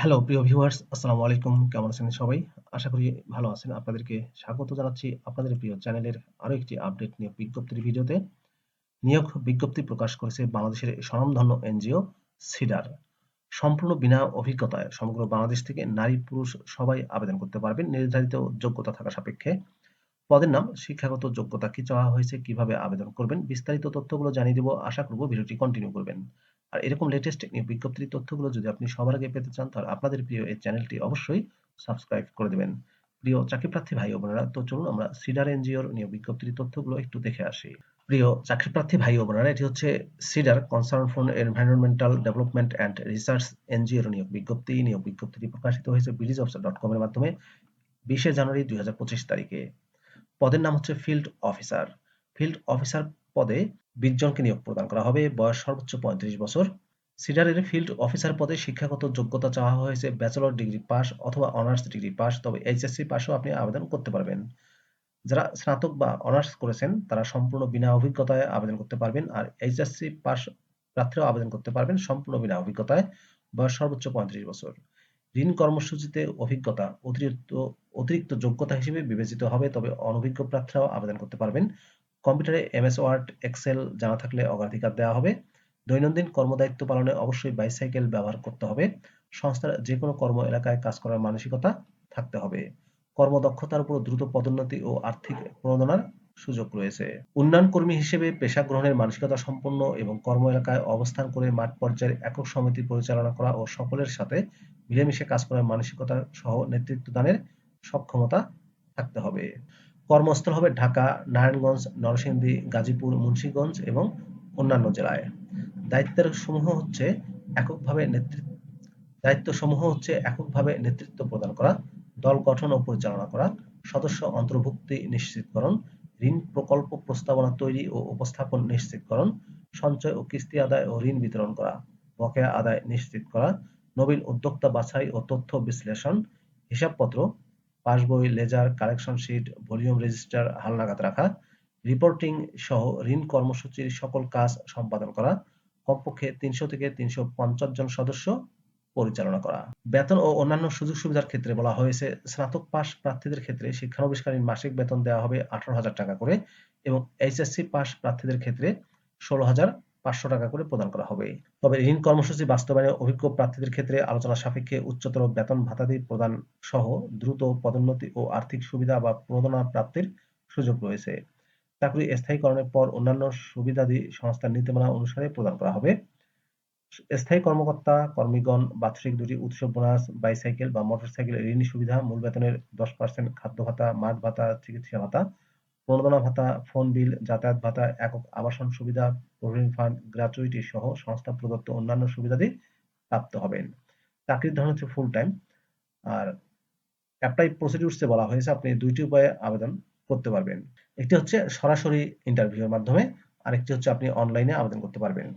Hello প্রিয় viewers আসসালামু আলাইকুম। কেমন আছেন সবাই? আশা করি ভালো আছেন। আপনাদেরকে স্বাগত জানাচ্ছি আপনাদের প্রিয় চ্যানেলের আরও একটি আপডেট নিয়োগ বিজ্ঞপ্তির ভিডিওতে। নিয়োগ বিজ্ঞপ্তি প্রকাশ করেছে বাংলাদেশের স্বনামধন্য এনজিও, সিডার। সম্পূর্ণ বিনা অভিজ্ঞতায় সমগ্র বাংলাদেশ থেকে নারী পুরুষ সবাই আবেদন করতে পারবেন। নির্ধারিত যোগ্যতা থাকা সাপেক্ষে। পদের নাম, শিক্ষাগত যোগ্যতা কি চাওয়া হয়েছে, কীভাবে আবেদন করবেন, বিস্তারিত তথ্যগুলো জানিয়ে দেবো। আশা করব ভিডিওটি কন্টিনিউ করবেন। আর এরকম লেটেস্ট নিয়োগ বিজ্ঞপ্তির তথ্যগুলো যদি আপনি সবার আগে পেতে চান, তাহলে আপনাদের প্রিয় এই চ্যানেলটি অবশ্যই সাবস্ক্রাইব করে দেবেন। প্রিয় চাকরি প্রার্থী ভাই বোনেরা, তো চলুন আমরা সিডার এনজিওর নিয়োগ বিজ্ঞপ্তির তথ্যগুলো একটু দেখে আসি। প্রিয় চাকরি প্রার্থী ভাই বোনেরা, এটি হচ্ছে Cedar Concern for Environmental Development and Research এনজিওর নিয়োগ বিজ্ঞপ্তি। নিয়োগ বিজ্ঞপ্তিটি প্রকাশিত হয়েছে বিডিজ অফিসার ডট কম এর মাধ্যমে বিশে জানুয়ারি দুই হাজার পঁচিশ তারিখে। পদের নাম হচ্ছে ফিল্ড অফিসার ফিল্ড অফিসার পদে বিশ জনকে নিয়োগ প্রদান করা হবে। বয়স সর্বোচ্চ পঁয়ত্রিশ বছর। সিডারের ফিল্ড অফিসার পদে শিক্ষাগত যোগ্যতা চাওয়া হয়েছে। ব্যাচেলর ডিগ্রি পাস অথবা অনার্স ডিগ্রি পাস, তবে এইচএসসি পাসও আপনি আবেদন করতে পারবেন। যারা স্নাতক বা অনার্স করেছেন, তারা সম্পূর্ণ বিনা অভিজ্ঞতায় আবেদন করতে পারবেন। আর এইচএসসি পাস প্রার্থীরাও আবেদন করতে পারবেন সম্পূর্ণ বিনা অভিজ্ঞতায়। বয়স সর্বোচ্চ পঁয়ত্রিশ বছর। ঋণ কর্মসূচিতে অভিজ্ঞতা, অতিরিক্ত অতিরিক্ত যোগ্যতা হিসেবে বিবেচিত হবে, তবে অনভিজ্ঞ প্রার্থীরাও আবেদন করতে পারবেন। কম্পিউটারে এমএস, ওয়ার্ড, এক্সেল জানা থাকলে অগ্রাধিকার দেওয়া হবে। দৈনন্দিন কর্মদায়িত্ব পালনে অবশ্যই বাইসাইকেল ব্যবহার করতে হবে। সংস্থার যে কোনো কর্ম এলাকায় কাজ করার মানসিকতা থাকতে হবে। কর্মদক্ষতার উপর দ্রুত পদোন্নতি ও আর্থিক প্রণোদনার সুযোগ রয়েছে। উন্নয়ন কর্মী হিসেবে পেশা গ্রহণের মানসিকতা সম্পন্ন এবং কর্ম এলাকায় অবস্থান করে মাঠ পর্যায়ের একক সমিতি পরিচালনা করা ও সকলের সাথে মিলেমিশে কাজ করার মানসিকতা সহ নেতৃত্ব দানের সক্ষমতা থাকতে হবে। কর্মস্থল হবে ঢাকা, নারায়ণগঞ্জ, নরসিংদী, গাজীপুর, মুন্সীগঞ্জ এবং অন্যান্য জেলায়। দায়িত্বের সমূহ হচ্ছে এককভাবে নেতৃত্ব দায়িত্ব সমূহ হচ্ছে এককভাবে নেতৃত্ব প্রদান করা, দল গঠন ও পরিচালনা করা, সদস্য অন্তর্ভুক্তি নিশ্চিতকরণ, ঋণ প্রকল্প প্রস্তাবনা তৈরি ও উপস্থাপন নিশ্চিতকরণ, সঞ্চয় ও কিস্তি আদায় ও ঋণ বিতরণ করা, বকেয়া আদায় নিশ্চিত করা, নবীন উদ্যোক্তা বাছাই ও তথ্য বিশ্লেষণ, হিসাবপত্র পাসবই, ledger, collection sheet, volume register, হালনাগাদ রাখা, রিপোর্টিং সহ ঋণ কর্মসূচির সকল কাজ সম্পাদন করা, কমপক্ষে তিনশো থেকে তিনশো পঞ্চাশ জন সদস্য পরিচালনা করা। বেতন ও অন্যান্য সুযোগ সুবিধার ক্ষেত্রে বলা হয়েছে, স্নাতক পাস প্রার্থীদের ক্ষেত্রে শিক্ষানবিষ্কালীন মাসিক বেতন দেওয়া হবে আঠারো হাজার টাকা করে এবং এইচএসসি পাস প্রার্থীদের ক্ষেত্রে ষোলো হাজার পাঁচশো টাকা করে প্রদান করা হবে। তবে ঋণ কর্মসূচি বাস্তবায়নে অভিজ্ঞ প্রার্থীদের ক্ষেত্রে আলোচনা সাপেক্ষে উচ্চতর বেতন ভাতাদি প্রদান সহ দ্রুত পদোন্নতি ও আর্থিক সুবিধা বা প্রণোদনা প্রাপ্তির সুযোগ রয়েছে। চাকরি স্থায়ীকরণের পর অন্যান্য সুবিধাদি সংস্থার নীতিমালা অনুসারে প্রদান করা হবে। স্থায়ী কর্মকর্তা, কর্মীগণ, বাৎসরিক দুটি উৎসব বোনাস, বাইসাইকেল বা মোটরসাইকেল ঋণ সুবিধা, মূল বেতনের দশ পার্সেন্ট খাদ্য ভাতা, মাঠ ভাতা, চিকিৎসা ভাতা প্রণোদনা ভাতা ফোন বিল যাতায়াত ভাতা, একক আবাসন সুবিধা প্রভিডেন্ট ফান্ড গ্র্যাচুইটি সহ সংস্থা প্রদত্ত অন্যান্য সুবিধাদি প্রাপ্ত হবেন। চাকরির ধরন হচ্ছে ফুল টাইম আর অ্যাপ্লাই প্রসিডিউরসে বলা হয়েছে আপনি দুইটি উপায়ে আবেদন করতে পারবেন। একটি হচ্ছে সরাসরি ইন্টারভিউর মাধ্যমে, আরেকটি হচ্ছে আপনি অনলাইনে আবেদন করতে পারবেন।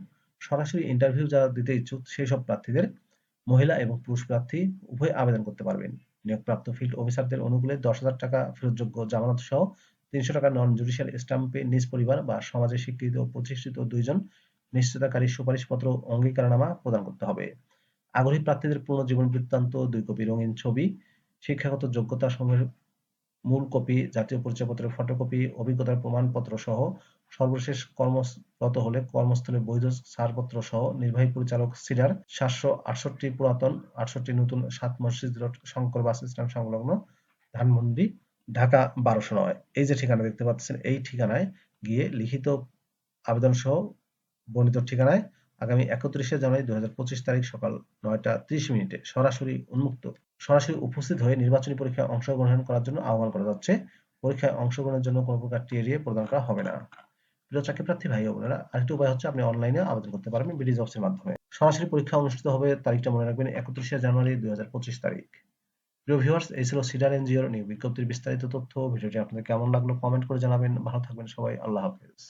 সরাসরি ইন্টারভিউ যারা দিতে ইচ্ছুক, সেই সব প্রার্থীদের মহিলা এবং পুরুষ প্রার্থী উভয় আবেদন করতে পারবেন। নিয়োগপ্রাপ্ত ফিল্ড অফিসারদের অনুকূলে দশ হাজার টাকা ফেরতযোগ্য জামানত সহ তিনশো টাকা নন জুডিশিয়াল স্টাম্পে নিজ পরিবার বা সমাজে স্বীকৃত প্রতিষ্ঠিত দুইজন নিশ্চিতকারী সুপারিশপত্র অঙ্গীকারনামা প্রদান করতে হবে। আগ্রহী প্রার্থীদের পূর্ণ জীবন বৃত্তান্ত, দুই কপি রঙিন ছবি, শিক্ষাগত যোগ্যতা সমূহের মূল কপি, জাতীয় পরিচয়পত্রের ফটোকপি অভিজ্ঞতার প্রমাণপত্র সহ সর্বশেষ কর্মরত হলে কর্মস্থলে বৈধ ছাড়পত্র সহ নির্বাহী পরিচালক সিডার সাতশো আটষট্টি পুরাতন, আটষট্টি নতুন, সাত মসজিদ রোড শঙ্কর বাস স্ট্যান্ড সংলগ্ন, ধানমন্ডি ঢাকা বারোশো নয়। এই যে ঠিকানা দেখতে পাচ্ছেন, এই ঠিকানায় গিয়ে লিখিত আবেদন সহ বর্ণিত ঠিকানায় আগামী একত্রিশে জানুয়ারি দুই তারিখ সকাল নয়টা ত্রিশ মিনিটে সরাসরি উন্মুক্ত। সরাসরি উপস্থিত হয়ে নির্বাচনী পরীক্ষায় অংশগ্রহণ করার জন্য আহ্বান করা যাচ্ছে। পরীক্ষায় অংশগ্রহণের জন্য কোনো প্রকার টিএরিএ প্রদান করা হবে না। প্রিয় চাকরি প্রার্থী, ভাই বোনেরা, আরেকটি উপায় হচ্ছে আপনি অনলাইনে আবেদন করতে পারবেন বিডি জবসের মাধ্যমে। সরাসরি পরীক্ষা অনুষ্ঠিত হবে, তারিখটা মনে রাখবেন একত্রিশে জানুয়ারি দুই হাজার পঁচিশ তারিখ। প্রিয় ভিউয়ার্স এই ছিল সিডার এনজিওর নিয়ে বিজ্ঞপ্তির বিস্তারিত তথ্য। ভিডিওটি আপনাদের কেমন লাগল? কমেন্ট করে জানাবেন। ভালো থাকবেন সবাই। আল্লাহ হাফেজ।